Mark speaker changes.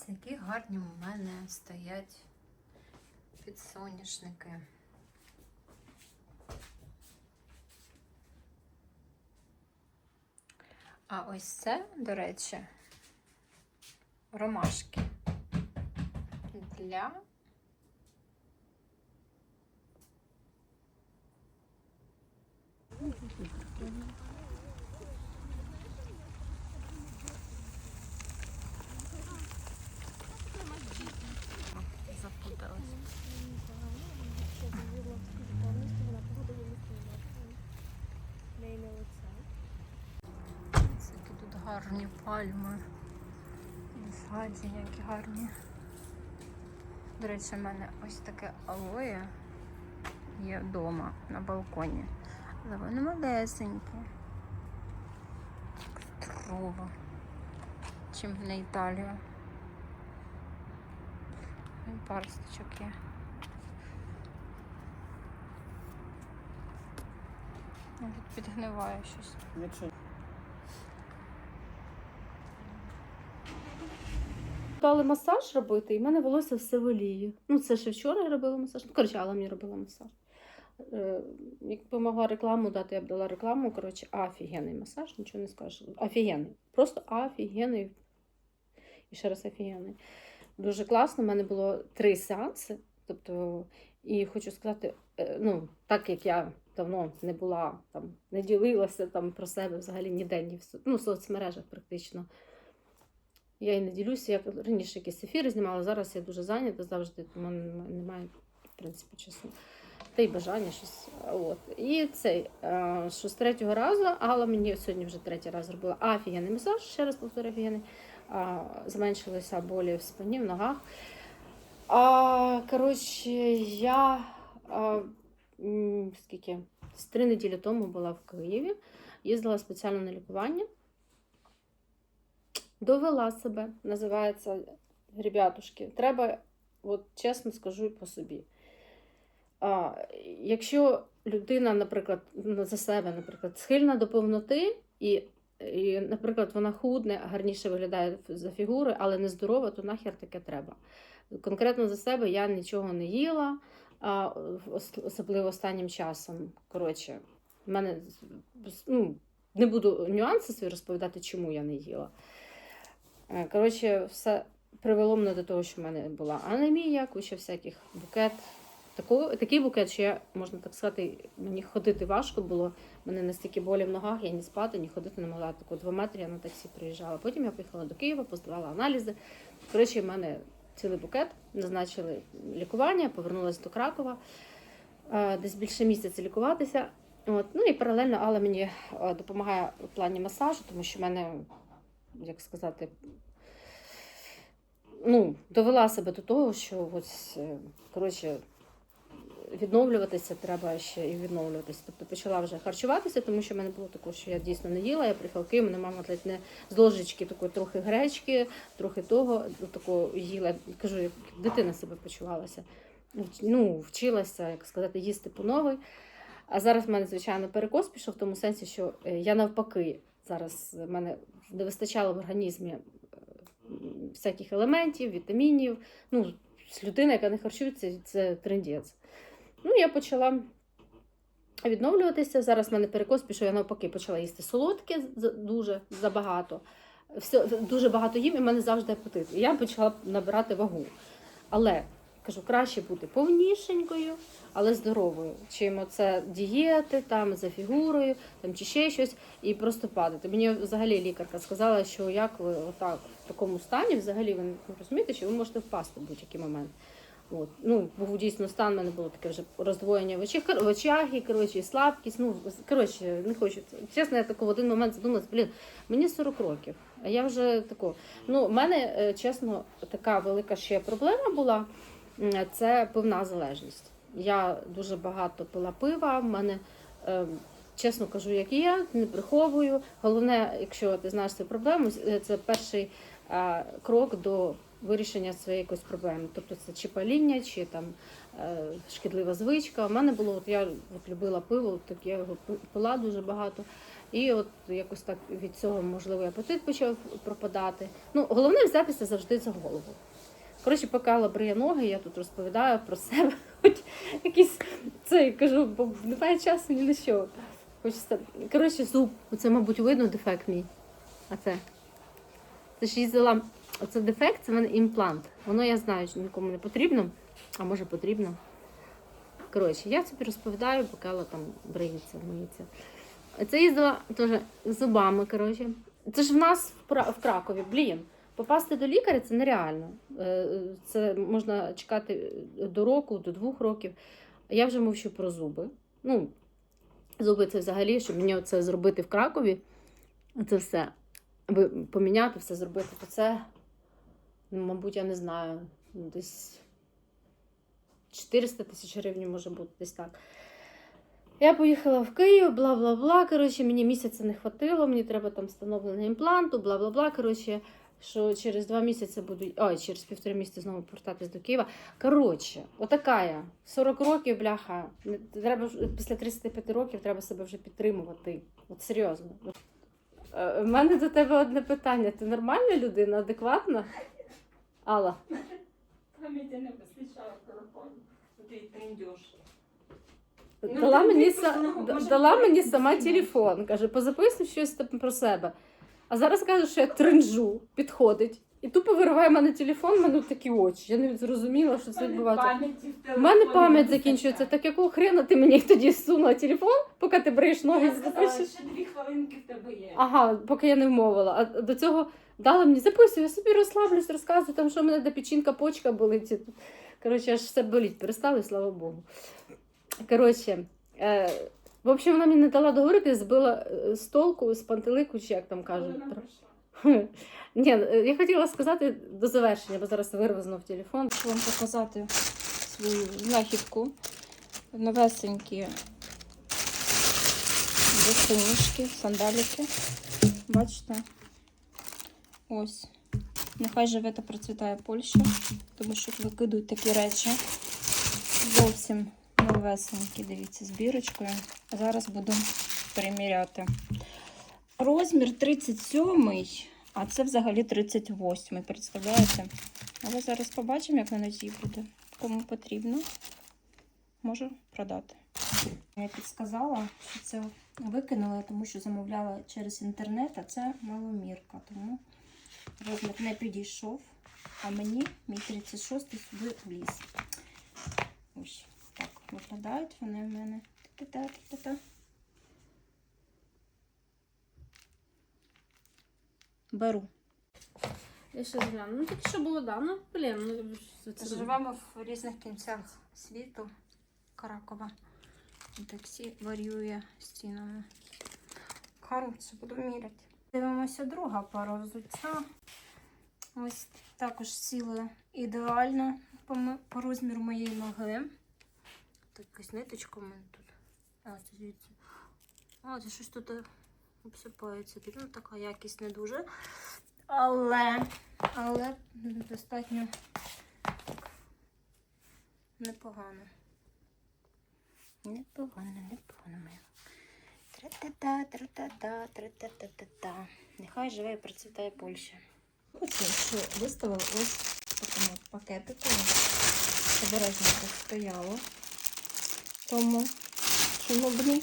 Speaker 1: Подивіться, які гарні у мене стоять підсоняшники. А ось це, до речі, ромашки для запуталась. Ось які тут гарні пальми. І Ззаді які гарні. До речі, в мене ось таке алоє є вдома на балконі. Але вони малесенькі. Так здорово. Чим на Італію. І парсточок є. Тут підгниває щось.
Speaker 2: Дали масаж робити, і в мене волосся все воліє. Ну, це ще вчора робила масаж. Ну, коротше, Алла мені робила масаж. Е, Якби могла рекламу дати, я б дала рекламу. Коротше, офігенний масаж, нічого не скажеш. Офігенний. Просто офігенний. І ще раз офігенний. Дуже класно. У мене було три сеанси. Тобто, і хочу сказати, е, ну, так як я давно не була там, не ділилася там про себе взагалі ніде, ні в ну, в соцмережах практично. Я і не ділюся, я раніше якісь ефіри знімала, зараз я дуже зайнята завжди, в немає- в принципі, часу. Та й бажання щось. От. І цей, е, що з третього разу, Алла мені сьогодні вже третій раз зробила офігенний масаж, ще раз повторю, офігенний. Зменшилися болі в спині, в ногах. А, коротше, я а, скільки? З три неділі тому була в Києві, їздила спеціально на лікування. Довела себе, називається ребятушки. Треба, от чесно скажу по собі. А, якщо людина, наприклад, за себе, наприклад, схильна до повноти, і, і, наприклад, вона худне, гарніше виглядає за фігурою, але не здорова, то нахер таке треба. Конкретно за себе я нічого не їла, а, особливо останнім часом. Коротше, в мене ну, не буду нюанси свої розповідати, чому я не їла. Е, Коротше, все привело мене до того, що в мене була анемія, куча всяких букет. Таку, такий букет, що я, можна так сказати, мені ходити важко було. У мене настільки болі в ногах, я ні спати, ні ходити не могла. Таку два метри я на таксі приїжджала. Потім я поїхала до Києва, поздавала аналізи. Коротше, в мене цілий букет, назначили лікування, повернулася до Кракова. Е, Десь більше місяця лікуватися. От. Ну і паралельно Алла мені е, допомагає в плані масажу, тому що в мене, як сказати, ну, довела себе до того, що ось, е, коротше, відновлюватися треба ще і відновлюватися. Тобто почала вже харчуватися, тому що в мене було таке, що я дійсно не їла. Я приїхала в мене мама ледь не з ложечки такої трохи гречки, трохи того, ну, такого їла. Кажу, як дитина себе почувалася. Ну, вчилася, як сказати, їсти по новій. А зараз в мене, звичайно, перекос пішов в тому сенсі, що е, я навпаки зараз в мене не вистачало в організмі е, всяких елементів, вітамінів. Ну, з людина, яка не харчується, це трендець. Ну, я почала відновлюватися. Зараз в мене перекос пішов, я навпаки почала їсти солодке дуже забагато. Все, дуже багато їм, і в мене завжди апетит. І я почала набирати вагу. Але кажу, краще бути повнішенькою, але здоровою. Чим оце дієти там за фігурою, там чи ще щось, і просто падати. Мені взагалі лікарка сказала, що як ви отак в такому стані, взагалі ви розумієте, що ви можете впасти в будь-який момент. От. Ну, був дійсно стан, в мене було таке вже роздвоєння в очах, в очах і, коротше, слабкість. Ну, коротше, не хочу. Чесно, я тако в один момент задумалась, блін, мені 40 років, а я вже тако. Ну, в мене, е, чесно, така велика ще проблема була це пивна залежність. Я дуже багато пила пива, в мене. е, Чесно кажу, як є, не приховую. Головне, якщо ти знаєш цю проблему, е, це перший е, крок до вирішення своєї якоїсь проблеми. Тобто це чи паління, чи там е, шкідлива звичка. У мене було, от я от любила пиво, так я його пила дуже багато. І от якось так від цього, можливо, апетит почав пропадати. Ну, головне взятися завжди за голову. Коротше, поки лабриє ноги, я тут розповідаю про себе. Хоч якийсь цей кажу, бо немає часу ні на що. Хочеться. Коротше, зуб. Оце, мабуть, видно дефект мій. А це. Це ж їздила. Оце дефект, це в мене імплант. Воно я знаю, що нікому не потрібно, а може потрібно. Коротше, я собі розповідаю, поки там бриється, миється. Це їздила теж зубами, коротше. Це ж в нас в Кракові, блін. Попасти до лікаря це нереально. Е, Це можна чекати до року, до двох років. Я вже мовчу про зуби. Ну, зуби це взагалі, щоб мені це зробити в Кракові. Це все. Ви- Поміняти, все зробити, то це, ну, мабуть, я не знаю, ну, десь 400 тисяч гривень може бути десь так. Я поїхала в Київ, бла бла бла. Коротше, мені місяця не хватило, мені треба там встановлення імпланту, бла бла бла. Коротше, що через два місяці буду. Ой, через півтори місяці знову повертатись до Києва. Коротше, отака я. 40 років, бляха. Треба після 35 років треба себе вже підтримувати. От серйозно. Е, У мене до тебе одне питання. Ти нормальна людина, адекватна? Алла.
Speaker 3: Пам'яті не вистачає телефону. Ти трендюш. Ну,
Speaker 2: Дала мені, са- дала мені сама телефон. Каже, позаписуй щось про себе. А зараз каже, що я тринжу, підходить. І тупо вириває мене телефон, в мене такі очі. Я не зрозуміла, що це відбувається. У мене пам'ять закінчується. Так якого хрена ти мені тоді сунула телефон, поки ти бриєш ноги
Speaker 3: Я сказала,
Speaker 2: запишеш?
Speaker 3: ще дві хвилинки в тебе є.
Speaker 2: Ага, поки я не вмовила. А до цього дала мені записуй, я собі розслаблюсь, розказую, там, що в мене де печінка, почка болить. Коротше, аж все боліть перестало, і слава Богу. Коротше, е, в общем, вона мені не дала договорити, збила е, з толку, з пантелику, чи як там кажуть. Ні, е, я хотіла сказати до завершення, бо зараз вирву знов телефон.
Speaker 1: Хочу вам показати свою знахідку. Новесенькі босоніжки, сандаліки. Бачите? Ось. Нехай живе та процвітає Польща, тому що викидують такі речі. Зовсім новесенькі, дивіться, з. Зараз буду переміряти. Розмір 37, а це взагалі 38, представляєте? Але зараз побачимо, як на нозі буде. Кому потрібно, можу продати. Я підсказала, що це викинула, тому що замовляла через інтернет, а це маломірка. Тому розмір не підійшов, а мені мій 36 сюди вліз. Ось так виглядають вони в мене. Та-та-та-та-та. Беру.
Speaker 2: Я ще згляну. Ну тільки що було дано. Блін, ну це
Speaker 1: Живемо в різних кінцях світу. Кракова. Таксі варює стінами. Коротше, буду міряти. Дивимося друга пара взуття. Ось також сіли ідеально по, м- по розміру моєї ноги. Якась ниточка у мене тут. А, це звідси. А, це щось тут е, обсипається. Ну, така якість не дуже. Але, але достатньо непогано. Непогано, непогано моя. Тра-та-та, тра-та-та, тра-та-та-та-та. Нехай живе і процвітає Польща. Оце, що виставили ось в такому пакетику. Обережно так стояло. Тому, шановні,